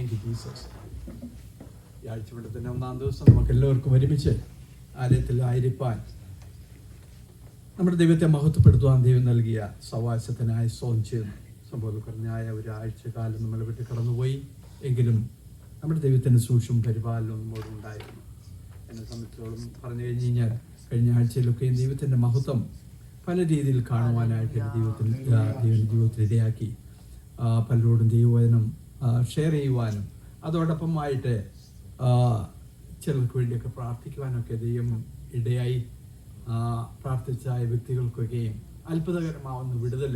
Thank you Jesus ഈ ആഴ്ചവട്ടത്തിന്റെ ഒന്നാം ദിവസം നമുക്ക് എല്ലാവർക്കും ഒരുമിച്ച് ആലയത്തിൽ ആയിരിക്കാൻ നമ്മുടെ ദൈവത്തെ മഹത്വപ്പെടുത്തുവാൻ ദൈവം നൽകിയ സവാസത്തിനായി സോം ചെയ്യുന്നു സംഭവകരനായ ഒരു കാലം നമ്മളെ വിട്ട് കടന്നുപോയി. എങ്കിലും നമ്മുടെ ദൈവത്തിന്റെ സൂക്ഷ്മം പരിപാലനവും നമ്മോട് ഉണ്ടായിരുന്നു. എന്നെ സംബന്ധിച്ചോളം പറഞ്ഞു കഴിഞ്ഞ് കഴിഞ്ഞാൽ കഴിഞ്ഞ ആഴ്ചയിലൊക്കെ ദൈവത്തിന്റെ മഹത്വം പല രീതിയിൽ കാണുവാനായിട്ട് ദൈവത്തിന് ആ, ദൈവം ജീവിതത്തിൽ ഇടയാക്കി. പലരോടും ദൈവവചനം ഷെയർ ചെയ്യുവാനും അതോടൊപ്പമായിട്ട് ആയിട്ട് ചിലർക്ക് വേണ്ടിയൊക്കെ പ്രാർത്ഥിക്കുവാനൊക്കെ ദൈവം ഇടയായി പ്രാർത്ഥിച്ച വ്യക്തികൾക്കൊക്കെയും അത്ഭുതകരമാവുന്ന വിടുതൽ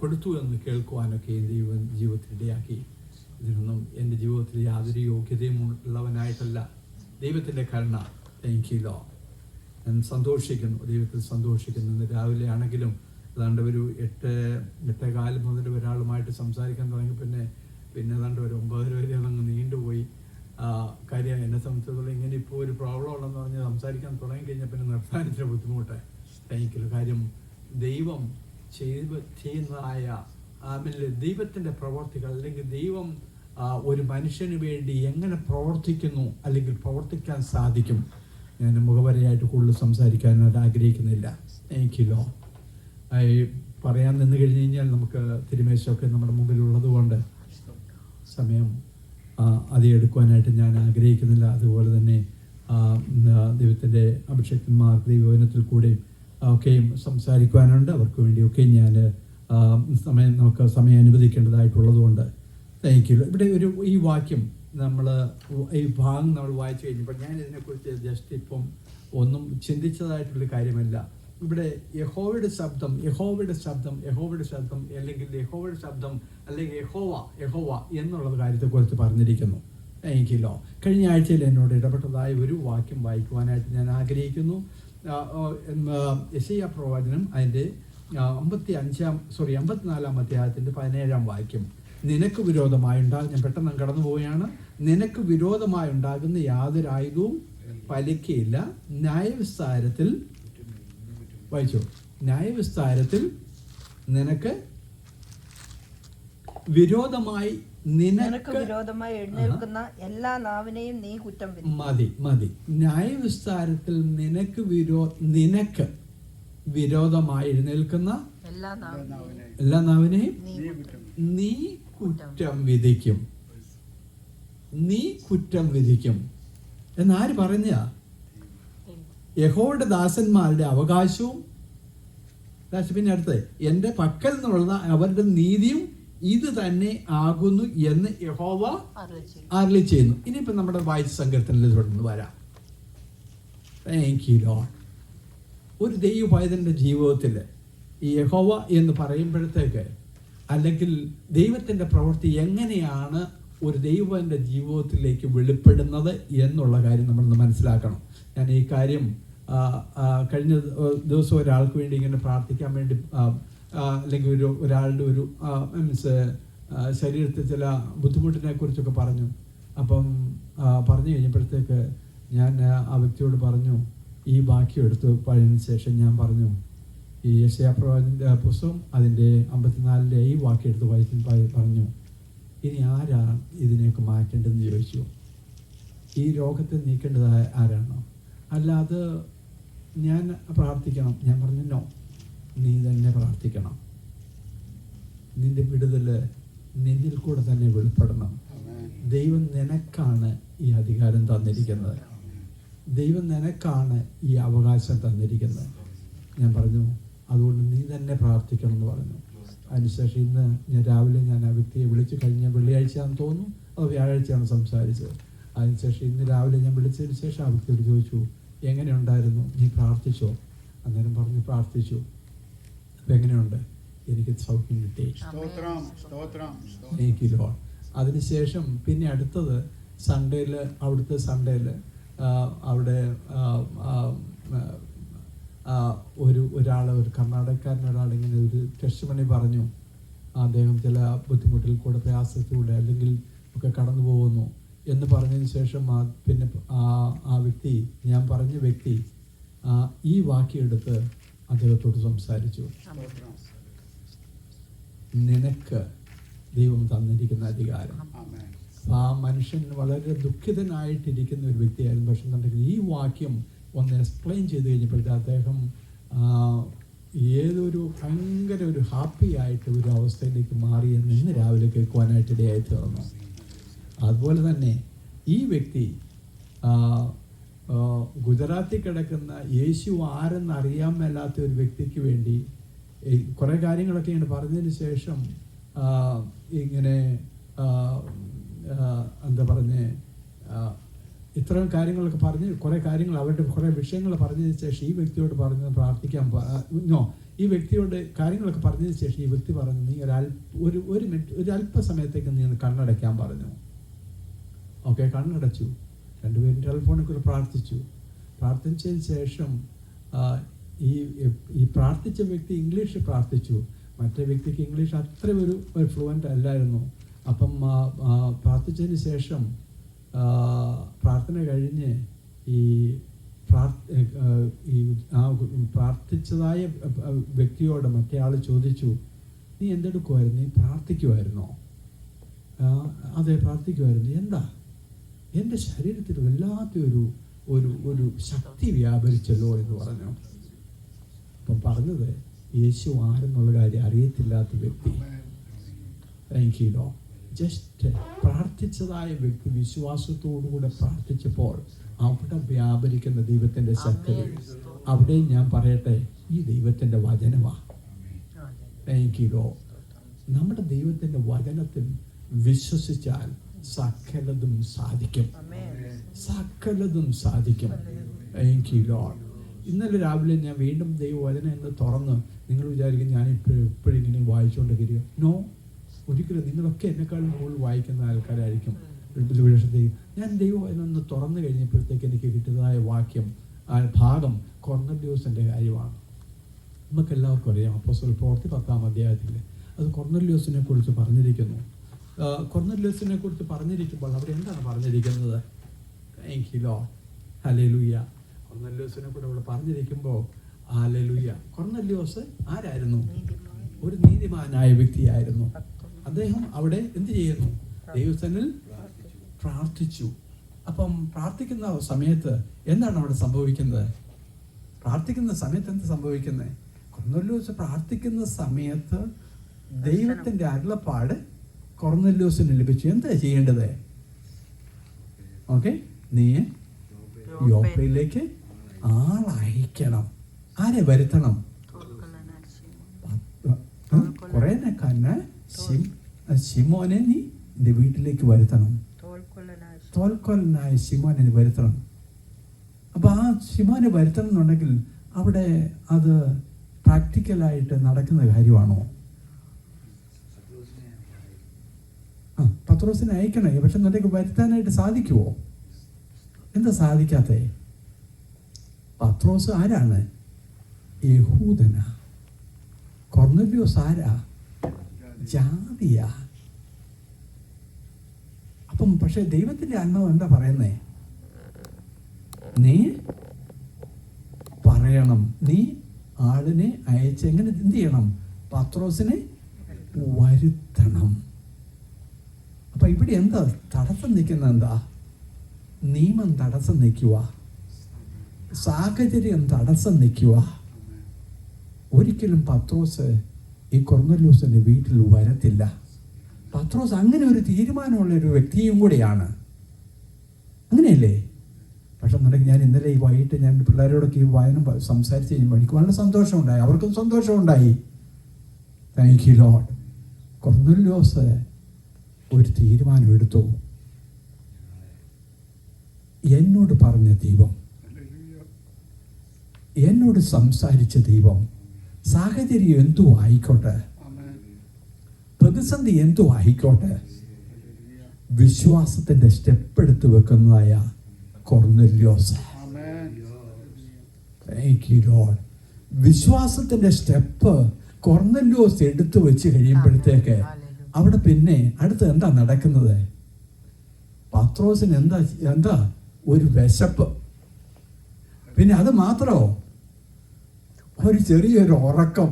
കൊടുത്തു എന്ന് കേൾക്കുവാനൊക്കെ ദൈവം ജീവിതത്തിൽ ഇടയാക്കി. ഇതിനൊന്നും എന്റെ ജീവിതത്തിൽ യാതൊരു യോഗ്യതയും ഉള്ളവനായിട്ടല്ല. ദൈവത്തിന്റെ കരുണ. താങ്ക് യു ലോ ഞാൻ സന്തോഷിക്കുന്നു. ദൈവത്തിൽ സന്തോഷിക്കുന്നു. ഇന്ന് രാവിലെ ആണെങ്കിലും ഏതാണ്ട് ഒരു എട്ട് കാലം മുതൽ ഒരാളുമായിട്ട് സംസാരിക്കാൻ തുടങ്ങി. പിന്നെ പിന്നെ ഏതാണ്ട് ഒരു ഒമ്പതര വരെ അതങ്ങ് നീണ്ടുപോയി. കാര്യം എന്നെ സംബന്ധിച്ചിടത്തോളം ഇങ്ങനെ ഇപ്പോൾ ഒരു പ്രോബ്ലം ഉണ്ടെന്ന് പറഞ്ഞ് സംസാരിക്കാൻ തുടങ്ങി കഴിഞ്ഞാൽ പിന്നെ നിർത്താൻ ഇച്ചിരി ബുദ്ധിമുട്ട് എനിക്കില്ല കാര്യം ദൈവം ചെയ്ത് ചെയ്യുന്നതായ ആമിൽ ദൈവത്തിന്റെ പ്രവർത്തികൾ അല്ലെങ്കിൽ ദൈവം ഒരു മനുഷ്യന് വേണ്ടി എങ്ങനെ പ്രവർത്തിക്കുന്നു അല്ലെങ്കിൽ പ്രവർത്തിക്കാൻ സാധിക്കും. ഞാൻ മുഖവരയായിട്ട് കൂടുതൽ സംസാരിക്കാനായിട്ട് ആഗ്രഹിക്കുന്നില്ല. എനിക്കില്ലോ പറയാൻ നിന്ന് കഴിഞ്ഞ് കഴിഞ്ഞാൽ നമുക്ക് തിരുമേശമൊക്കെ നമ്മുടെ മുമ്പിലുള്ളത് കൊണ്ട് സമയം അധികം ഞാൻ ആഗ്രഹിക്കുന്നില്ല. അതുപോലെ തന്നെ ദൈവത്തിന്റെ അഭിഷേകന്മാർ ദൈവവചനത്തിൽ കൂടെ ഒക്കെയും സംസാരിക്കുവാനുണ്ട്. അവർക്ക് വേണ്ടിയൊക്കെ ഞാൻ സമയം നമുക്ക് സമയം അനുവദിക്കേണ്ടതായിട്ടുള്ളത് കൊണ്ട് താങ്ക് യു ഇവിടെ ഒരു ഈ വാക്യം നമ്മൾ ഈ ഭാഗം നമ്മൾ വായിച്ചു കഴിഞ്ഞപ്പോൾ ഞാൻ ഇതിനെക്കുറിച്ച് ജസ്റ്റ് ഇപ്പം ഒന്നും ചിന്തിച്ചതായിട്ടുള്ള കാര്യമല്ല. ഇവിടെ യഹോവയുടെ ശബ്ദം യഹോവയുടെ ശബ്ദം യഹോവയുടെ ശബ്ദം അല്ലെങ്കിൽ യഹോവയുടെ ശബ്ദം അല്ലെങ്കിൽ യഹോവ യഹോവ എന്നുള്ളത് കാര്യത്തെക്കുറിച്ച് പറഞ്ഞിരിക്കുന്നു. എനിക്കില്ലോ കഴിഞ്ഞ ആഴ്ചയിൽ എന്നോട് ഇടപെട്ടതായ ഒരു വാക്യം വായിക്കുവാനായിട്ട് ഞാൻ ആഗ്രഹിക്കുന്നു. യശയ്യ പ്രവചനം അതിന്റെ അമ്പത്തി അഞ്ചാം സോറി അമ്പത്തിനാലാം അധ്യായത്തിന്റെ പതിനേഴാം വാക്യം. നിനക്ക് വിരോധമായി ഉണ്ടാകും ഞാൻ പെട്ടെന്ന് കടന്നു പോവുകയാണ്. നിനക്ക് വിരോധമായി ഉണ്ടാകുന്ന യാതൊരു ആയുധവും ഫലിക്കയില്ല ന്യായവിസ്താരത്തിൽ വായിച്ചോ. ന്യായവിസ്താരത്തിൽ നിനക്ക് വിരോധമായി നിനക്ക് വിരോധമായി എഴുന്നേൽക്കുന്ന എല്ലാ നാവിനെയും നീ കുറ്റം മതി മതി. ന്യായവിസ്താരത്തിൽ നിനക്ക് വിരോ നിനക്ക് വിരോധമായി എഴുന്നേൽക്കുന്ന എല്ലാ നാവിനെയും നീ കുറ്റം വിധിക്കും. നീ കുറ്റം വിധിക്കും. എന്നാര് പറഞ്ഞ യഹോയുടെ ദാസന്മാരുടെ അവകാശവും ദാശ പിന്നെ അടുത്ത് എന്റെ പക്കൽ നിന്നുള്ള അവരുടെ നീതിയും ഇത് തന്നെ ആകുന്നു എന്ന് യഹോവ അറിയി അരളി ചെയ്യുന്നു ഇനിയിപ്പോൾ നമ്മുടെ വായിച്ച സങ്കീർത്തനത്തിൽ തുടർന്ന് വരാം. താങ്ക് യു ലോഡ് ഒരു ദൈവഭയതന്റെ ജീവിതത്തിൽ ഈ യഹോവ എന്ന് പറയുമ്പോഴത്തേക്ക് അല്ലെങ്കിൽ ദൈവത്തിന്റെ പ്രവൃത്തി എങ്ങനെയാണ് ഒരു ദൈവന്റെ ജീവിതത്തിലേക്ക് വെളിപ്പെടുന്നത് എന്നുള്ള കാര്യം നമ്മളൊന്ന് മനസ്സിലാക്കണം. ഞാൻ ഈ കാര്യം കഴിഞ്ഞ ദിവസം ഒരാൾക്ക് വേണ്ടി ഇങ്ങനെ പ്രാർത്ഥിക്കാൻ വേണ്ടി അല്ലെങ്കിൽ ഒരു ഒരാളുടെ ഒരു മീൻസ് ശരീരത്തിൽ ചില ബുദ്ധിമുട്ടിനെ കുറിച്ചൊക്കെ പറഞ്ഞു. അപ്പം പറഞ്ഞു കഴിഞ്ഞപ്പോഴത്തേക്ക് ഞാൻ ആ വ്യക്തിയോട് പറഞ്ഞു ഈ ബാക്കി എടുത്തു പഴയതിന് ശേഷം ഞാൻ പറഞ്ഞു ഈ യശയാപ്രവാചന്റെ പുസ്തകം അതിന്റെ അമ്പത്തിനാലിന്റെ ഈ വാക്യം എടുത്ത് വായിക്കും പറഞ്ഞു. ഇനി ആരാണ് ഇതിനെയൊക്കെ മാറ്റേണ്ടതെന്ന് ചോദിച്ചു. ഈ രോഗത്തെ നീക്കേണ്ടത് ആരാണോ? അല്ലാതെ ഞാൻ പ്രാർത്ഥിക്കണം. ഞാൻ പറഞ്ഞു നോ നീ തന്നെ പ്രാർത്ഥിക്കണം. നിന്റെ വിടുതൽ നിന്നിൽ കൂടെ തന്നെ വെളിപ്പെടണം. ദൈവം നിനക്കാണ് ഈ അധികാരം തന്നിരിക്കുന്നത്. ദൈവം നിനക്കാണ് ഈ അവകാശം തന്നിരിക്കുന്നത്. ഞാൻ പറഞ്ഞു അതുകൊണ്ട് നീ തന്നെ പ്രാർത്ഥിക്കണം എന്ന് പറഞ്ഞു. അതിനുശേഷം ഇന്ന് ഞാൻ രാവിലെ ഞാൻ ആ വ്യക്തിയെ വിളിച്ചു കഴിഞ്ഞ വെള്ളിയാഴ്ചയാണെന്ന് തോന്നുന്നു. അത് വ്യാഴാഴ്ചയാണ് സംസാരിച്ചത്. അതിനുശേഷം ഇന്ന് രാവിലെ ഞാൻ വിളിച്ചതിന് ശേഷം ആ വ്യക്തിയോട് ചോദിച്ചു എങ്ങനെ ഉണ്ടായിരുന്നു നീ പ്രാർത്ഥിച്ചോ? അന്നേരം പറഞ്ഞു പ്രാർത്ഥിച്ചു. അപ്പം എങ്ങനെയുണ്ട്? എനിക്ക് സൗഖ്യം കിട്ടി. എനിക്ക് ലോൺ അതിനുശേഷം പിന്നെ അടുത്തത് സൺഡേയിൽ അവിടുത്തെ സൺഡേയിൽ അവിടെ ഒരു ഒരാൾ ഒരു കർണാടകക്കാരൻ ഒരാൾ ഇങ്ങനെ ഒരു ടെസ്റ്റ് പറഞ്ഞു. അദ്ദേഹം ചില ബുദ്ധിമുട്ടിൽ കൂടെ പ്രയാസത്തിലൂടെ അല്ലെങ്കിൽ ഒക്കെ കടന്നു പോകുന്നു എന്ന് പറഞ്ഞതിന് ശേഷം ആ പിന്നെ ആ ആ വ്യക്തി ഞാൻ പറഞ്ഞ വ്യക്തി ഈ വാക്കിയെടുത്ത് അദ്ദേഹത്തോട് സംസാരിച്ചു. നിനക്ക് ദൈവം തന്നിരിക്കുന്ന അധികാരം. ആ മനുഷ്യൻ വളരെ ദുഃഖിതനായിട്ടിരിക്കുന്ന ഒരു വ്യക്തിയായിരുന്നു. പക്ഷെ എന്നുണ്ടെങ്കിൽ ഈ വാക്യം ഒന്ന് എക്സ്പ്ലെയിൻ ചെയ്ത് കഴിഞ്ഞപ്പോഴത്തെ അദ്ദേഹം ഏതൊരു ഭയങ്കര ഒരു ഹാപ്പി ആയിട്ട് ഒരു അവസ്ഥയിലേക്ക് മാറി എന്ന് ഇന്ന് രാവിലെ കേൾക്കുവാനായിട്ട് ഇടയായി തീർന്നു. അതുപോലെ തന്നെ ഈ വ്യക്തി ഗുജറാത്തിൽ കിടക്കുന്ന യേശു ആരെന്ന് അറിയാൻ മേലാത്ത ഒരു വ്യക്തിക്ക് വേണ്ടി കുറേ കാര്യങ്ങളൊക്കെ ഇങ്ങനെ പറഞ്ഞതിന് ശേഷം ഇങ്ങനെ എന്താ പറഞ്ഞ് ഇത്തരം കാര്യങ്ങളൊക്കെ പറഞ്ഞ് കുറേ കാര്യങ്ങൾ അവരുടെ കുറേ വിഷയങ്ങൾ പറഞ്ഞതിന് ശേഷം ഈ വ്യക്തിയോട് പറഞ്ഞ് പ്രാർത്ഥിക്കാൻ നോ ഈ വ്യക്തിയോട് കാര്യങ്ങളൊക്കെ പറഞ്ഞതിന് ശേഷം ഈ വ്യക്തി പറഞ്ഞു നീ ഒരു ഒരു ഒരു മിനിറ്റ് ഒരു അല്പസമയത്തേക്ക് നീ കണ്ണടയ്ക്കാൻ പറഞ്ഞു. ഓക്കെ കണ്ണടച്ചു. രണ്ടുപേരും ടെലിഫോണിൽ കൂടെ പ്രാർത്ഥിച്ചു. പ്രാർത്ഥിച്ചതിന് ശേഷം ഈ ഈ പ്രാർത്ഥിച്ച വ്യക്തി ഇംഗ്ലീഷ് പ്രാർത്ഥിച്ചു. മറ്റേ വ്യക്തിക്ക് ഇംഗ്ലീഷ് അത്രയും ഒരു ഒരു ഫ്ലുവന്റ് അല്ലായിരുന്നു. അപ്പം പ്രാർത്ഥിച്ചതിന് ശേഷം പ്രാർത്ഥന കഴിഞ്ഞ് ഈ ഈ ആ പ്രാർത്ഥിച്ചതായ വ്യക്തിയോട് മറ്റേ ആൾ ചോദിച്ചു നീ എന്തെടുക്കുമായിരുന്നു നീ പ്രാർത്ഥിക്കുമായിരുന്നോ അതെ പ്രാർത്ഥിക്കുമായിരുന്നു എന്താ? എന്റെ ശരീരത്തിൽ വല്ലാത്ത ഒരു ഒരു ശക്തി വ്യാപരിച്ചല്ലോ എന്ന് പറഞ്ഞു. അപ്പം പറഞ്ഞത് യേശു ആരെന്നുള്ള കാര്യം അറിയത്തില്ലാത്ത വ്യക്തി. താങ്ക് യു ലോ ജസ്റ്റ് പ്രാർത്ഥിച്ചതായ വ്യക്തി വിശ്വാസത്തോടുകൂടെ പ്രാർത്ഥിച്ചപ്പോൾ അവിടെ വ്യാപരിക്കുന്ന ദൈവത്തിന്റെ ശക്തി. അവിടെ ഞാൻ പറയട്ടെ ഈ ദൈവത്തിന്റെ വചനമാ. താങ്ക് യു ലോ നമ്മുടെ ദൈവത്തിന്റെ വചനത്തിൽ വിശ്വസിച്ചാൽ സകലതും സാധിക്കും. സകലതും സാധിക്കും. താങ്ക് യു ലോഡ് ഇന്നലെ രാവിലെ ഞാൻ വീണ്ടും ദൈവവചനം എന്ന് തുറന്ന് നിങ്ങൾ വിചാരിക്കും ഞാൻ ഇപ്പോഴും എപ്പോഴും ഇങ്ങനെ വായിച്ചുകൊണ്ടിരിക്കുക നോ ഒരിക്കലും നിങ്ങളൊക്കെ എന്നെക്കാളും കൂടുതൽ വായിക്കുന്ന ആൾക്കാരായിരിക്കും. വിഷയത്തിൽ ഞാൻ ദൈവവചനം ഒന്ന് തുറന്നു കഴിഞ്ഞപ്പോഴത്തേക്ക് എനിക്ക് കിട്ടിയതായ വാക്യം ആ ഭാഗം കൊർന്നല്യൂസിന്റെ കാര്യമാണ്. നമുക്ക് എല്ലാവർക്കും അറിയാം. അപ്പോൾ പ്രവൃത്തി പത്താം അധ്യായത്തിൽ അത് കൊർന്നല്യോസിനെ കുറിച്ച് പറഞ്ഞിരിക്കുന്നു. ആ, കൊർന്നല്യോസിനെ കുറിച്ച് പറഞ്ഞിരിക്കുമ്പോൾ അവിടെ എന്താണ് പറഞ്ഞിരിക്കുന്നത്? താങ്ക് യു ലോ ഹലേലുയ്യ കൊർന്നല്യോസിനെ കൂടെ അവിടെ പറഞ്ഞിരിക്കുമ്പോൾ ഹലേലുയ്യ കൊർന്നല്യോസ് ആരായിരുന്നു? ഒരു നീതിമാനായ വ്യക്തിയായിരുന്നു. അദ്ദേഹം അവിടെ എന്ത് ചെയ്യുന്നു? ദൈവസനിൽ പ്രാർത്ഥിച്ചു. അപ്പം പ്രാർത്ഥിക്കുന്ന സമയത്ത് എന്താണ് അവിടെ സംഭവിക്കുന്നത്? പ്രാർത്ഥിക്കുന്ന സമയത്ത് എന്ത് സംഭവിക്കുന്നത് കൊർന്നല്യോസ് പ്രാർത്ഥിക്കുന്ന സമയത്ത് ദൈവത്തിന്റെ അരുളപ്പാട് കൊർന്നല്യോസിന് ലഭിച്ചു. എന്താ ചെയ്യേണ്ടത്? ഓക്കെ. നീ യോപ്പയിലേക്ക് ആളയക്കണം. ആരെ വരുത്തണം? കുറെ കന്നെ ശിമോനെ നീ എന്റെ വീട്ടിലേക്ക് വരുത്തണം. തോൽക്കൊല്ലനായ ശിമോനെ വരുത്തണം. അപ്പൊ ആ ശിമോനെ വരുത്തണം എന്നുണ്ടെങ്കിൽ അവിടെ അത് പ്രാക്ടിക്കലായിട്ട് നടക്കുന്ന കാര്യമാണോ? ആ പത്രോസിനെ അയക്കണേ പക്ഷെ നിനക്ക് വരുത്താനായിട്ട് സാധിക്കുമോ എന്താ സാധിക്കാത്തേ? പത്രോസ് ആരാണ്? യഹൂദന. കൊർന്നല്യോസ് ആരാ? ജാതിയാ. അപ്പം പക്ഷെ ദൈവത്തിന്റെ ആത്മാവ് എന്താ പറയുന്നേ? നീ പറയണം. നീ ആളിനെ അയച്ച് എങ്ങനെ എന്ത് ചെയ്യണം? പത്രോസിനെ വരുത്തണം. അപ്പൊ ഇവിടെ എന്താ തടസ്സം നിൽക്കുന്ന എന്താ? നിയമം തടസ്സം നിൽക്കുക സാഹചര്യം തടസ്സം നിൽക്കുക ഒരിക്കലും പത്രോസ് ഈ കൊർന്നലൂസിന്റെ വീട്ടിൽ വരത്തില്ല. പത്രോസ് അങ്ങനെ ഒരു തീരുമാനമുള്ള ഒരു വ്യക്തിയും കൂടിയാണ്. അങ്ങനെയല്ലേ? പക്ഷെ എന്നുണ്ടെങ്കിൽ ഞാൻ ഇന്നലെ ഈ വൈകിട്ട് ഞാൻ പിള്ളേരോടൊക്കെ ഈ വായന സംസാരിച്ച് കഴിയുമ്പോൾ എനിക്ക് വളരെ സന്തോഷമുണ്ടായി. അവർക്കും സന്തോഷമുണ്ടായി. താങ്ക് യു ലോഡ് കൊർന്നല്യോസ് ഒരു തീരുമാനം എടുത്തു എന്നോട് പറഞ്ഞ ദൈവം എന്നോട് സംസാരിച്ച ദൈവം സാഹചര്യം എന്തോ ആയിക്കോട്ടെ. പ്രതിസന്ധി എന്തോ ആയിക്കോട്ടെ. വിശ്വാസത്തിന്റെ സ്റ്റെപ്പ് എടുത്ത് വെക്കുന്നതായ കൊർന്നല്യോസ്. വിശ്വാസത്തിന്റെ സ്റ്റെപ്പ് കൊർന്നല്യോസ് എടുത്തു വെച്ച് കഴിയുമ്പോഴത്തേക്ക് അവിടെ പിന്നെ അടുത്ത് എന്താ നടക്കുന്നത്? പത്രോസിന് എന്താ എന്താ ഒരു വിശപ്പ്? പിന്നെ അത് മാത്രമോ ഒരു ചെറിയൊരു ഉറക്കം.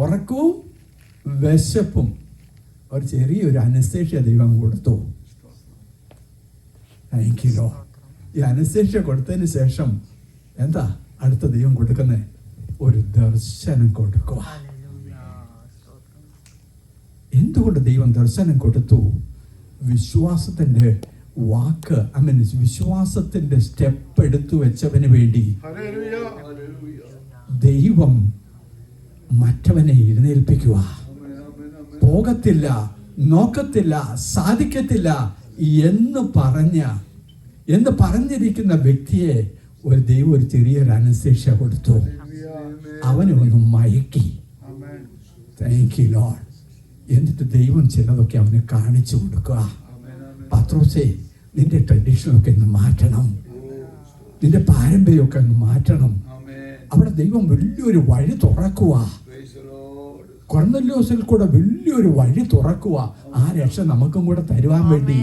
ഉറക്കവും വിശപ്പും. ഒരു ചെറിയൊരു അനസ്തേഷ്യ ദൈവം കൊടുത്തു. താങ്ക് ഈ അനസ്തേഷ്യ കൊടുത്തതിന് ശേഷം എന്താ അടുത്ത ദൈവം കൊടുക്കുന്നത് ഒരു ദർശനം കൊടുക്കുക. എന്തുകൊണ്ട് ദൈവം ദർശനം കൊടുത്തു? വിശ്വാസത്തിന്റെ വാക്ക് ഐ മീൻ വിശ്വാസത്തിന്റെ സ്റ്റെപ്പ് എടുത്തു വെച്ചവന് വേണ്ടി ദൈവം മറ്റവനെ എഴുന്നേൽപ്പിക്കുക പോകത്തില്ല നോക്കത്തില്ല സാധിക്കത്തില്ല എന്ന് പറഞ്ഞ എന്ന് പറഞ്ഞിരിക്കുന്ന വ്യക്തിയെ ഒരു ദൈവം ഒരു ചെറിയൊരു അനശേഷ കൊടുത്തു. അവനെ ഒന്ന് മയക്കി. താങ്ക് യു ലോഡ് എന്നിട്ട് ദൈവം ചിലതൊക്കെ അവന് കാണിച്ചു കൊടുക്കുക. പത്രോസേ നിന്റെ ട്രഡീഷനൊക്കെ ഒന്ന് മാറ്റണം. നിന്റെ പാരമ്പര്യമൊക്കെ ഒന്ന് മാറ്റണം. അവിടെ ദൈവം വലിയൊരു വഴി തുറക്കുക കൊർന്നല്യോസിൽ കൂടെ വലിയൊരു വഴി തുറക്കുക ആ രക്ഷ നമുക്കും കൂടെ തരുവാൻ വേണ്ടി.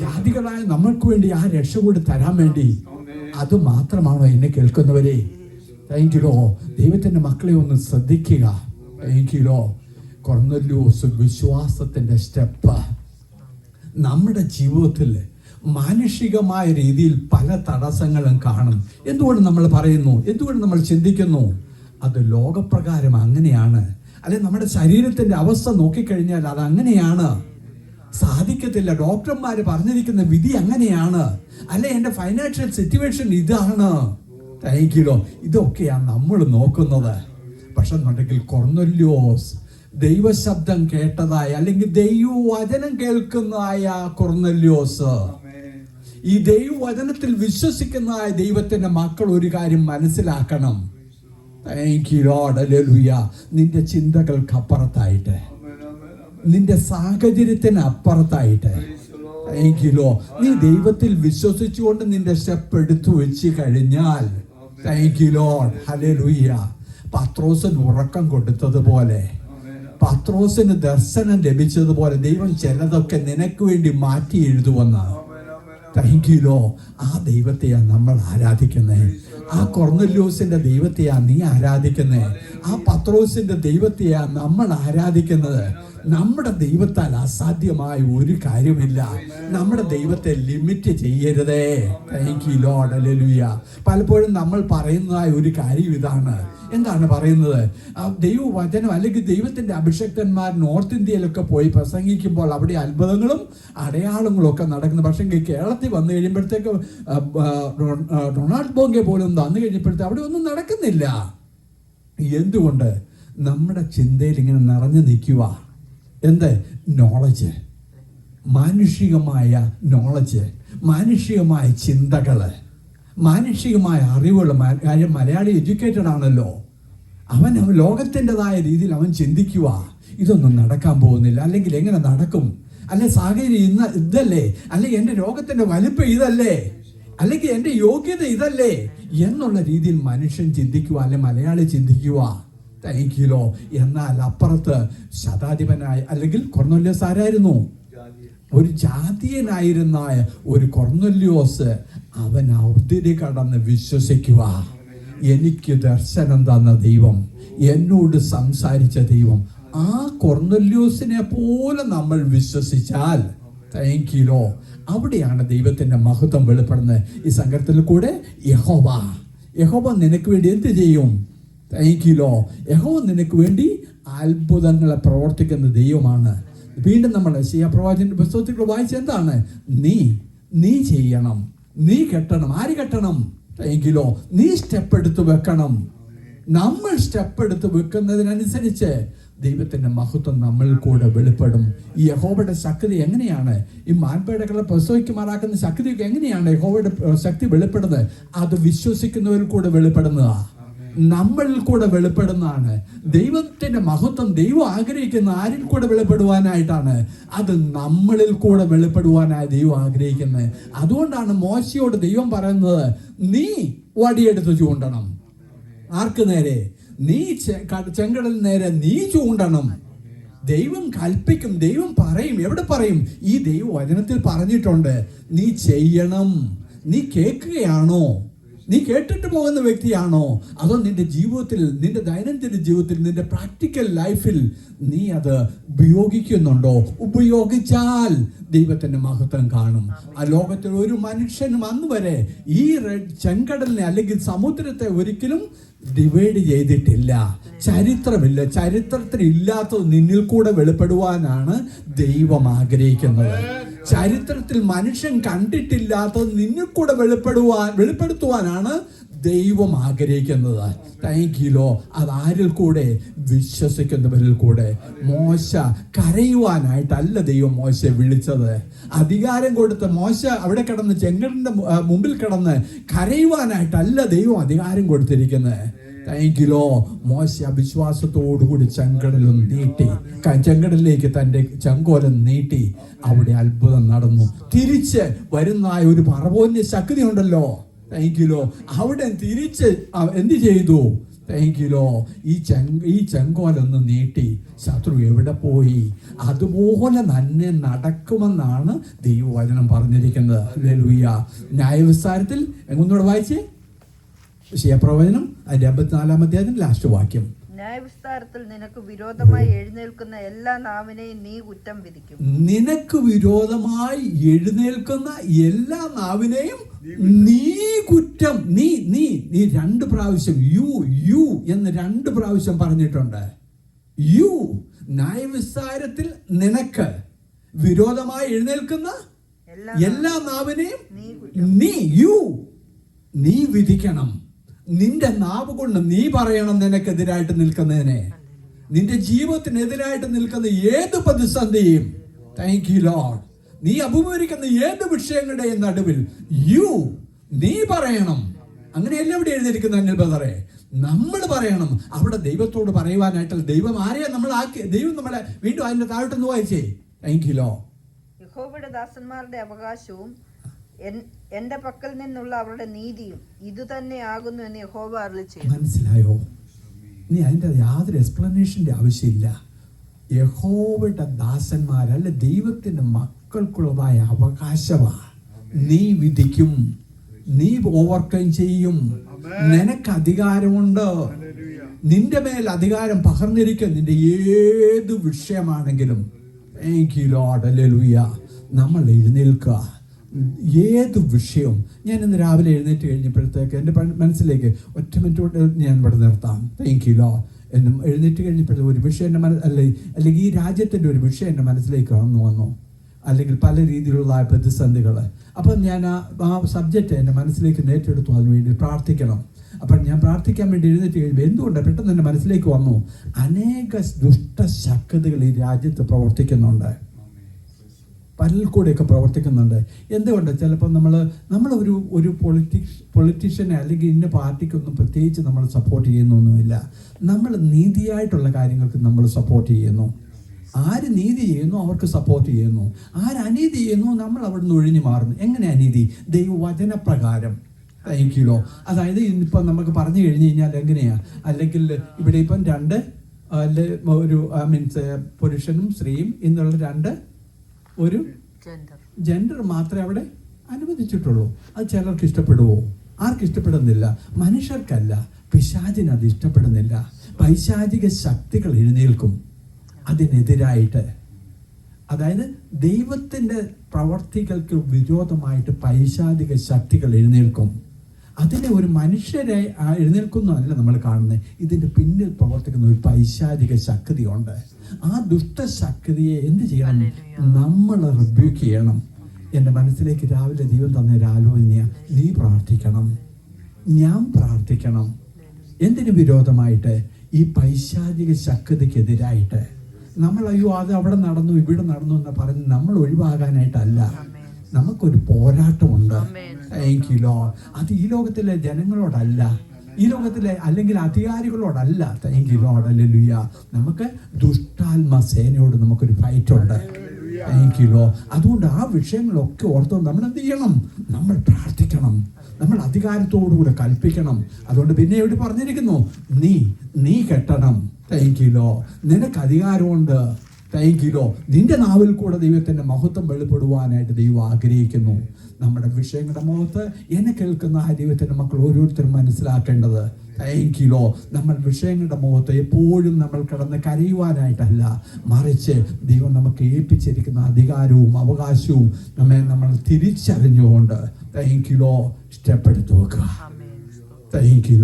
ജാതികളായ നമ്മൾക്ക് വേണ്ടി ആ രക്ഷ കൂടി തരാൻ വേണ്ടി. അത് മാത്രമാണോ എന്നെ കേൾക്കുന്നവരെ? താങ്ക് ദൈവത്തിന്റെ മക്കളെ ഒന്ന് ശ്രദ്ധിക്കുക. താങ്ക് കൊർന്നല്യോസ് വിശ്വാസത്തിന്റെ സ്റ്റെപ്പ് നമ്മുടെ ജീവിതത്തിൽ മാനുഷികമായ രീതിയിൽ പല തടസ്സങ്ങളും കാണും. എന്തുകൊണ്ട് നമ്മൾ പറയുന്നു? എന്തുകൊണ്ട് നമ്മൾ ചിന്തിക്കുന്നു? അത് ലോകപ്രകാരം അങ്ങനെയാണ്. അല്ലെ നമ്മുടെ ശരീരത്തിന്റെ അവസ്ഥ നോക്കിക്കഴിഞ്ഞാൽ അത് അങ്ങനെയാണ്. സാധിക്കത്തില്ല. ഡോക്ടർമാർ പറഞ്ഞിരിക്കുന്ന വിധി അങ്ങനെയാണ്. അല്ലെ എന്റെ ഫൈനാൻഷ്യൽ സിറ്റുവേഷൻ ഇതാണ്. താങ്ക് യു ഇതൊക്കെയാണ് നമ്മൾ നോക്കുന്നത്. പക്ഷെ എന്നുണ്ടെങ്കിൽ കൊർന്നല്യോസ് ദൈവശബ്ദം കേട്ടതായ അല്ലെങ്കിൽ ദൈവവചനം കേൾക്കുന്നതായ കൊർന്നല്യോസ്. ഈ ദൈവവചനത്തിൽ വിശ്വസിക്കുന്നതായ ദൈവത്തിന്റെ മക്കൾ ഒരു കാര്യം മനസ്സിലാക്കണം. താങ്ക് യു ലോഡ് ഹല്ലേലൂയ നിന്റെ ചിന്തകൾക്ക് അപ്പുറത്തായിട്ട് നിന്റെ സാഹചര്യത്തിന് അപ്പുറത്തായിട്ട് താങ്ക് നീ ദൈവത്തിൽ വിശ്വസിച്ചുകൊണ്ട് നിന്റെ സ്റ്റെപ്പ് എടുത്തു വെച്ച് കഴിഞ്ഞാൽ. താങ്ക് യു ലോർഡ് ഹല്ലേലൂയ പത്രോസൻ ഉറക്കം കൊടുത്തതുപോലെ. പത്രോസിന് ദർശനം ലഭിച്ചതുപോലെ ദൈവം ചിലതൊക്കെ നിനക്ക് വേണ്ടി മാറ്റി എഴുതുവെന്ന്. താങ്ക് ലോ ആ ദൈവത്തെയാ നമ്മൾ ആരാധിക്കുന്നത് ആ കൊർന്നല്യൂസിന്റെ ദൈവത്തെയാ നീ ആരാധിക്കുന്നത് ആ പത്രോസിന്റെ ദൈവത്തെയാ നമ്മൾ ആരാധിക്കുന്നത്. നമ്മുടെ ദൈവത്താൽ അസാധ്യമായ ഒരു കാര്യമില്ല. നമ്മുടെ ദൈവത്തെ ലിമിറ്റ് ചെയ്യരുതേ. താങ്ക് യു ലോഡ് അല്ലേലൂയ പലപ്പോഴും നമ്മൾ പറയുന്നതായ ഒരു കാര്യം ഇതാണ്. എന്താണ് പറയുന്നത്? ദൈവവചനം അല്ലെങ്കിൽ ദൈവത്തിന്റെ അഭിഷക്തന്മാർ നോർത്ത് ഇന്ത്യയിലൊക്കെ പോയി പ്രസംഗിക്കുമ്പോൾ അവിടെ അത്ഭുതങ്ങളും അടയാളങ്ങളും ഒക്കെ നടക്കുന്നു. പക്ഷേ കേരളത്തിൽ വന്നു കഴിയുമ്പോഴത്തേക്ക് ഡൊണാൾഡ് ബോങ്കെ പോലും വന്നു കഴിഞ്ഞപ്പോഴത്തെ അവിടെ ഒന്നും നടക്കുന്നില്ല. എന്തുകൊണ്ട്? നമ്മുടെ ചിന്തയിൽ ഇങ്ങനെ നിറഞ്ഞു നിൽക്കുക എന്ത്? നോളജ് മാനുഷികമായ നോളജ് മാനുഷികമായ ചിന്തകൾ. മാനുഷികമായ അറിവുള്ള കാര്യം മലയാളി എഡ്യൂക്കേറ്റഡ് ആണല്ലോ. അവൻ ലോകത്തിന്റെതായ രീതിയിൽ അവൻ ചിന്തിക്കുക ഇതൊന്നും നടക്കാൻ പോകുന്നില്ല. അല്ലെങ്കിൽ എങ്ങനെ നടക്കും? അല്ലെ സാഹചര്യം ഇന്ന് ഇതല്ലേ? അല്ലെങ്കിൽ എന്റെ രോഗത്തിന്റെ വലിപ്പം ഇതല്ലേ? അല്ലെങ്കിൽ എന്റെ യോഗ്യത ഇതല്ലേ? എന്നുള്ള രീതിയിൽ മനുഷ്യൻ ചിന്തിക്കുക അല്ലെ മലയാളി ചിന്തിക്കുക തനിക്കിലോ എന്നാൽ അപ്പുറത്ത് ശതാധിപനായ അല്ലെങ്കിൽ കൊർന്നല്യോസ് ആരായിരുന്നു? ഒരു ജാതീയനായിരുന്ന ഒരു കൊർന്നല്യോസ്. അവൻ ഒത്തിരി കടന്ന് വിശ്വസിക്കുക. എനിക്ക് ദർശനം തന്ന ദൈവം എന്നോട് സംസാരിച്ച ദൈവം ആ കൊർന്നല്യൂസിനെ പോലെ നമ്മൾ വിശ്വസിച്ചാൽ. താങ്ക് യുലോ അവിടെയാണ് ദൈവത്തിന്റെ മഹത്വം വെളിപ്പെടുന്നത്. ഈ സംഘത്തിൽ കൂടെ യഹോബ യഹോബ നിനക്ക് വേണ്ടി എന്ത് ചെയ്യും? യുലോ യഹോവ നിനക്ക് വേണ്ടി അത്ഭുതങ്ങളെ പ്രവർത്തിക്കുന്ന ദൈവമാണ്. വീണ്ടും നമ്മൾ പ്രവാചകന്റെ പുസ്തകത്തിൽ വായിച്ച എന്താണ്? നീ നീ ചെയ്യണം. നീ കെട്ടണം. ആര് കെട്ടണം? എങ്കിലോ നീ സ്റ്റെപ്പ് എടുത്ത് വെക്കണം. നമ്മൾ സ്റ്റെപ്പ് എടുത്ത് വെക്കുന്നതിനനുസരിച്ച് ദൈവത്തിന്റെ മഹത്വം നമ്മൾ കൂടെ വെളിപ്പെടും. ഈ യഹോബയുടെ ശക്തി എങ്ങനെയാണ്? ഈ മാൻപേടകളെ പ്രസവിക്കുമാറാക്കുന്ന ശക്തിയൊക്കെ എങ്ങനെയാണ് യഹോബയുടെ ശക്തി വെളിപ്പെടുന്നത്? അത് വിശ്വസിക്കുന്നവരിൽ കൂടെ വെളിപ്പെടുന്നതാ. നമ്മളിൽ കൂടെ വെളിപ്പെടുന്നതാണ്. ദൈവത്തിന്റെ മഹത്വം ദൈവം ആഗ്രഹിക്കുന്ന ആരിൽ കൂടെ വെളിപ്പെടുവാനായിട്ടാണ്. അത് നമ്മളിൽ കൂടെ വെളിപ്പെടുവാനായി ദൈവം ആഗ്രഹിക്കുന്നത്. അതുകൊണ്ടാണ് മോശയോട് ദൈവം പറയുന്നത് നീ വടിയെടുത്ത് ചൂണ്ടണം. ആർക്ക് നേരെ? നീ ചെങ്കടൽ നേരെ നീ ചൂണ്ടണം. ദൈവം കൽപ്പിക്കും ദൈവം പറയും എവിടെ പറയും? ഈ ദൈവ വചനത്തിൽ പറഞ്ഞിട്ടുണ്ട് നീ ചെയ്യണം. നീ കേൾക്കുകയാണോ? നീ കേട്ടിട്ട് പോകുന്ന വ്യക്തിയാണോ? അതോ നിന്റെ ജീവിതത്തിൽ നിന്റെ ദൈനംദിന ജീവിതത്തിൽ നിന്റെ പ്രാക്ടിക്കൽ ലൈഫിൽ നീ അത് ഉപയോഗിക്കുന്നുണ്ടോ? ഉപയോഗിച്ചാൽ ദൈവത്തിന്റെ മഹത്വം കാണും. ആ ലോകത്തിൽ ഒരു മനുഷ്യനും അന്ന് വരെ ഈ ചെങ്കടലിനെ അല്ലെങ്കിൽ സമുദ്രത്തെ ഒരിക്കലും ഡിവൈഡ് ചെയ്തിട്ടില്ല. ചരിത്രമില്ല. ചരിത്രത്തിൽ ഇല്ലാത്തത് നിന്നിൽ കൂടെ വെളിപ്പെടുവാനാണ് ദൈവം ആഗ്രഹിക്കുന്നത്. ചരിത്രത്തിൽ മനുഷ്യൻ കണ്ടിട്ടില്ലാത്തത് നിന്നിൽ കൂടെ വെളിപ്പെടുവാൻ വെളിപ്പെടുത്തുവാനാണ് ദൈവം ആഗ്രഹിക്കുന്നത്. താങ്കിലോ അതാരിൽ കൂടെ? വിശ്വസിക്കുന്നവരിൽ കൂടെ. മോശ കരയുവാനായിട്ടല്ല ദൈവം മോശ വിളിച്ചത്. അധികാരം കൊടുത്ത് മോശ അവിടെ കിടന്ന് ചെങ്കടിന്റെ മുമ്പിൽ കിടന്ന് കരയുവാനായിട്ടല്ല ദൈവം അധികാരം കൊടുത്തിരിക്കുന്നത് താങ്കിലോ മോശ വിശ്വാസത്തോടുകൂടി ചെങ്കടലും നീട്ടി. ചെങ്കടലിലേക്ക് തന്റെ ചെങ്കോലം നീട്ടി. അവിടെ അത്ഭുതം നടന്നു. തിരിച്ച് വരുന്ന ഒരു പറവോന്യ ശക്തി ഉണ്ടല്ലോ താങ്ക് യുലോ അവിടെ തിരിച്ച് എന്ത് ചെയ്തു? താങ്ക് യുലോ ഈ ചെങ്ക ഈ ചെങ്കോലൊന്ന് നീട്ടി. ശത്രു എവിടെ പോയി? അതുപോലെ തന്നെ നടക്കുമെന്നാണ് ദൈവവചനം പറഞ്ഞിരിക്കുന്നത്. ലലുയ ന്യായവിസ്താരത്തിൽ എങ്ങൊന്നുകൂടെ വായിച്ചേ? ശിവപ്രവചനം അതിന്റെ അമ്പത്തിനാലാം അധ്യായത്തിൽ ലാസ്റ്റ് വാക്യം. ന്യായവിസ്താരത്തിൽ നിനക്ക് വിരോധമായി എഴുന്നേൽക്കുന്ന എല്ലാ നാവിനെയും നീ കുറ്റം വിധിക്കും. നിനക്ക് വിരോധമായി എഴുന്നേൽക്കുന്ന എല്ലാ നാവിനെയും നീ കുറ്റം നീ നീ നീ രണ്ട് പ്രാവശ്യം യു യു എന്ന് രണ്ട് പ്രാവശ്യം പറഞ്ഞിട്ടുണ്ട്. യു ന്യായവിസ്താരത്തിൽ നിനക്ക് വിരോധമായി എഴുന്നേൽക്കുന്ന എല്ലാ നാവിനെയും നീ യു നീ വിധിക്കണം. നിന്റെ നാവ് കൊണ്ട് നീ പറയണം നിനക്കെതിരായിട്ട് നിൽക്കുന്നതിനെ. നിന്റെ ജീവിതത്തിനെതിരായിട്ട് നിൽക്കുന്ന ഏത് പ്രതിസന്ധിയും. താങ്ക് യു ലോഡ് നീ അഭിമുഖീകരിക്കുന്ന ഏത് വിഷയങ്ങളുടെയും നടുവിൽ യു നീ പറയണം. അങ്ങനെയല്ല ഇവിടെ എഴുതിയിരിക്കുന്ന അനിൽ ബദറെ നമ്മൾ പറയണം. അവിടെ ദൈവത്തോട് പറയുവാനായിട്ട് ദൈവം ആരെയാ നമ്മൾ ആക്കി ദൈവം നമ്മളെ വീണ്ടും അതിന്റെ താഴോട്ടൊന്ന് വായിച്ചേ. താങ്ക് യു ലോ യഹോവയുടെ ദാസന്മാരുടെ അവകാശവും എന്റെ പക്കൽ നിന്നുള്ള അവരുടെ നീതിയും ഇത് തന്നെ ആകുന്നു എന്ന് യഹോവ അറിയിച്ചു മനസ്സിലായോ? നീ അതിന്റെ യാതൊരു എക്സ്പ്ലനേഷന്റെ ആവശ്യമില്ല. യഹോവയുടെ ദാസന്മാർ ദൈവത്തിന്റെ ദൈവത്തിന്റെ മക്കൾക്കുള്ളതായ അവകാശമാണ് നീ വിധിക്കും നീ ഓവർകം ചെയ്യും. നിനക്ക് അധികാരമുണ്ട്. നിന്റെ മേൽ അധികാരം പകർന്നിരിക്കും. നിന്റെ ഏത് വിഷയമാണെങ്കിലും. നമ്മൾ എഴുന്നേൽക്കുക. ഏത് വിഷയവും. ഞാൻ ഇന്ന് രാവിലെ എഴുന്നേറ്റ് കഴിഞ്ഞപ്പോഴത്തേക്ക് എന്റെ മനസ്സിലേക്ക് ഒറ്റ മിനിറ്റ് കൊണ്ട് ഞാൻ ഇവിടെ നിർത്താം. താങ്ക് യു ലോ എന്നും എഴുന്നേറ്റ് കഴിഞ്ഞപ്പോഴത്തേക്ക് ഒരു വിഷയം എന്റെ മനസ്സ് അല്ലെങ്കിൽ അല്ലെങ്കിൽ ഈ രാജ്യത്തിന്റെ ഒരു വിഷയം എന്റെ മനസ്സിലേക്ക് കടന്നു വന്നു. അല്ലെങ്കിൽ പല രീതിയിലുള്ള പ്രതിസന്ധികൾ അപ്പം ഞാൻ ആ സബ്ജക്റ്റ് എന്റെ മനസ്സിലേക്ക് നേറ്റെടുത്തു അതിന് വേണ്ടി പ്രാർത്ഥിക്കണം. അപ്പം ഞാൻ പ്രാർത്ഥിക്കാൻ വേണ്ടി എഴുന്നേറ്റ് കഴിയുമ്പോൾ എന്തുകൊണ്ട് പെട്ടെന്ന് എന്റെ മനസ്സിലേക്ക് വന്നു? അനേക ദുഷ്ടശക്തികൾ ഈ രാജ്യത്ത് പ്രവർത്തിക്കുന്നുണ്ട്. പലരിൽ കൂടെയൊക്കെ പ്രവർത്തിക്കുന്നുണ്ട്. എന്തുകൊണ്ട്? ചിലപ്പോൾ നമ്മൾ നമ്മൾ ഒരു ഒരു പൊളിറ്റീഷ്യനെ അല്ലെങ്കിൽ ഇന്ന പാർട്ടിക്കൊന്നും പ്രത്യേകിച്ച് നമ്മൾ സപ്പോർട്ട് ചെയ്യുന്നൊന്നുമില്ല. നമ്മൾ നീതിയായിട്ടുള്ള കാര്യങ്ങൾക്ക് നമ്മൾ സപ്പോർട്ട് ചെയ്യുന്നു. ആര് നീതി ചെയ്യുന്നു അവർക്ക് സപ്പോർട്ട് ചെയ്യുന്നു. ആര് അനീതി ചെയ്യുന്നു നമ്മൾ അവിടുന്ന് ഒഴിഞ്ഞു മാറുന്നു. എങ്ങനെ അനീതി? ദൈവവചനപ്രകാരം. താങ്ക് അതായത് ഇന്നിപ്പം നമുക്ക് പറഞ്ഞു കഴിഞ്ഞു കഴിഞ്ഞാൽ എങ്ങനെയാ? അല്ലെങ്കിൽ ഇവിടെ ഇപ്പം രണ്ട് അല്ലെ ഒരു മീൻസ് പുരുഷനും സ്ത്രീയും എന്നുള്ള രണ്ട് ഒരു ജെൻഡർ ജെൻഡർ മാത്രമേ അവിടെ അനുവദിച്ചിട്ടുള്ളൂ. അത് ചിലർക്ക് ഇഷ്ടപ്പെടുവോ? ആർക്ക് ഇഷ്ടപ്പെടുന്നില്ല? മനുഷ്യർക്കല്ല. പിശാചിന് അത് ഇഷ്ടപ്പെടുന്നില്ല. പൈശാചിക ശക്തികൾ എഴുന്നേൽക്കും. അതിനെതിരായിട്ട്. അതായത് ദൈവത്തിന്റെ പ്രവർത്തികൾക്ക് വിരോധമായിട്ട് പൈശാചിക ശക്തികൾ എഴുന്നേൽക്കും. അതിനെ ഒരു മനുഷ്യരെ എഴുന്നേൽക്കുന്നതല്ല നമ്മൾ കാണുന്നത്. ഇതിന്റെ പിന്നിൽ പ്രവർത്തിക്കുന്ന ഒരു പൈശാചിക ശക്തിയുണ്ട്. ആ ദുഷ്ടശക്തിയെ എന്ത് ചെയ്യണം? നമ്മൾ റിബ്യൂക്ക് ചെയ്യണം. എന്റെ മനസ്സിലേക്ക് രാവിലെ ദൈവം തന്ന ഒരു ആലോചന നീ പ്രാർത്ഥിക്കണം. ഞാൻ പ്രാർത്ഥിക്കണം. എന്തിനു വിരോധമായിട്ട്? ഈ പൈശാചിക ശക്തിക്കെതിരായിട്ട്. നമ്മൾ അയ്യോ അത് അവിടെ നടന്നു ഇവിടെ നടന്നു എന്ന് പറഞ്ഞ് നമ്മൾ ഒഴിവാകാനായിട്ടല്ല. നമുക്കൊരു പോരാട്ടമുണ്ട്. യു ലോ അത് ഈ ലോകത്തിലെ ജനങ്ങളോടല്ല. ഈ ലോകത്തിലെ അല്ലെങ്കിൽ അധികാരികളോടല്ല. താങ്ക് ലോഡ് അല്ലുയ്യ നമുക്ക് ദുഷ്ടാത്മ സേനയോട് നമുക്കൊരു ഫൈറ്റ് ഉണ്ട്. താങ്ക് ലോ അതുകൊണ്ട് ആ വിഷയങ്ങളൊക്കെ ഓർത്തോ നമ്മൾ എന്ത് ചെയ്യണം? നമ്മൾ പ്രാർത്ഥിക്കണം. നമ്മൾ അധികാരത്തോടുകൂടെ കൽപ്പിക്കണം. അതുകൊണ്ട് പിന്നെ എവിടെ പറഞ്ഞിരിക്കുന്നു? നീ നീ കെട്ടണം. താങ്ക് യു ലോ നിനക്ക് അധികാരമുണ്ട് താങ്ക് യു ലോ നിന്റെ നാവിൽ കൂടെ ദൈവത്തിന്റെ മഹത്വം വെളിപ്പെടുവാനായിട്ട് ദൈവം ആഗ്രഹിക്കുന്നു. നമ്മുടെ വിഷയങ്ങളുടെ മുഖത്ത് എന്നെ കേൾക്കുന്ന ആ ദൈവത്തിന്റെ മക്കൾ ഓരോരുത്തരും മനസ്സിലാക്കേണ്ടത്. താങ്ക് യു ലോ നമ്മൾ വിഷയങ്ങളുടെ മുഖത്ത് എപ്പോഴും നമ്മൾ കിടന്ന് കരയുവാനായിട്ടല്ല. മറിച്ച് ദൈവം നമുക്ക് ഏൽപ്പിച്ചിരിക്കുന്ന അധികാരവും അവകാശവും നമ്മെ നമ്മൾ തിരിച്ചറിഞ്ഞുകൊണ്ട്. താങ്ക് യു ലോ ഇഷ്ടപ്പെടുത്തു വെക്കുക താങ്ക് യു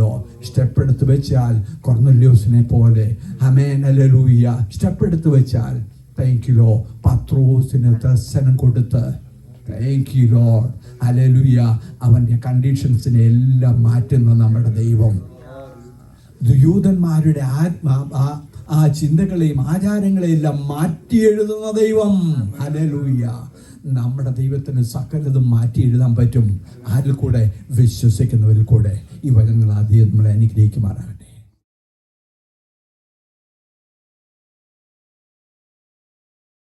വെച്ചാൽ കൊർന്നല്യൂസിനെ പോലെ. അമേൻ അലലൂയ സ്റ്റെപ്പ് എടുത്ത് വെച്ചാൽ താങ്ക് യു പത്രോസിന് ദർശനം കൊടുത്ത്. താങ്ക് യു ലോ അലലുയ അവന്റെ കണ്ടീഷൻസിനെ എല്ലാം മാറ്റുന്ന നമ്മുടെ ദൈവം. ദുയൂതന്മാരുടെ ആത്മാ ആ ചിന്തകളെയും ആചാരങ്ങളെയും എല്ലാം മാറ്റി എഴുതുന്ന ദൈവം. അലലൂയ നമ്മുടെ ദൈവത്തിന് സകലതും മാറ്റി എഴുതാൻ പറ്റും. ആരിൽ കൂടെ? വിശ്വസിക്കുന്നവരിൽ കൂടെ. ഈ വചനങ്ങൾ ആദ്യം നമ്മളെ അനുഗ്രഹിക്കുമാറാകട്ടെ.